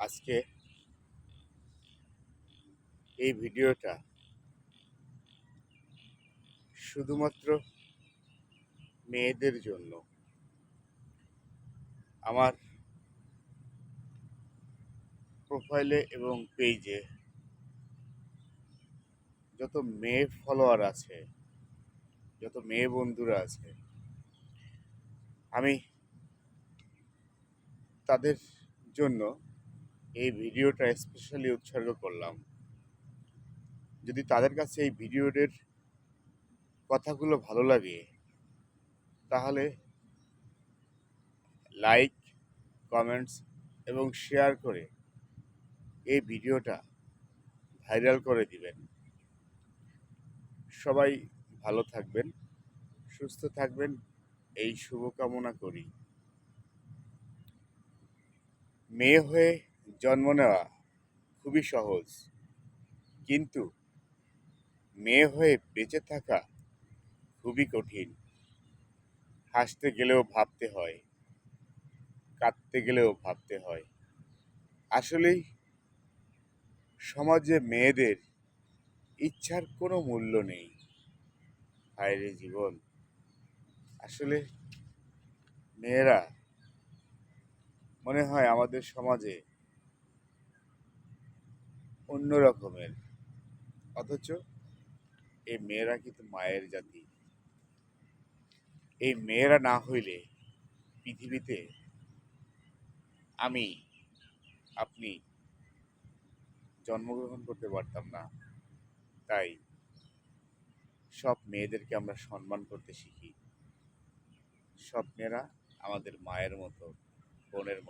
আজকে এই ভিডিওটা শুধুমাত্র মেয়েদের জন্য। আমার প্রোফাইলে এবং পেজে যত মেয়ে ফলোয়ার আছে, যত মেয়ে বন্ধুরা আছে, আমি তাদের জন্য এই ভিডিওটা স্পেশালি উৎসর্গ করলাম। যদি তাদের কাছে এই ভিডিওটির কথাগুলো ভালো লাগে, তাহলে লাইক কমেন্টস এবং শেয়ার করে এই ভিডিওটা ভাইরাল করে দিবেন। সবাই ভালো থাকবেন, সুস্থ থাকবেন, এই শুভকামনা করি। মেয়ে হয়ে জন্ম নেওয়া খুবই সহজ। কিন্তু মেয়ে হয়ে বেঁচে থাকা খুবই কঠিন। হাসতে গেলেও ভাবতে হয়, কাঁদতে গেলেও ভাবতে হয়। আসলেই সমাজে মেয়েদের ইচ্ছার কোনো মূল্য নেই। হায়রে জীবন। আসলে মেয়েরা মনে হয় আমাদের সমাজে অন্য রকমের। অথচ এই মেয়েরা কিন্তু মায়ের জাতি। এই মেয়েরা না হইলে পৃথিবীতে আমি, আপনি জন্মগ্রহণ করতে পারতাম না। তাই সব মেয়েদেরকে আমরা সম্মান করতে শিখি। সব মেয়েরা আমাদের মায়ের মতো, বোনের মতো।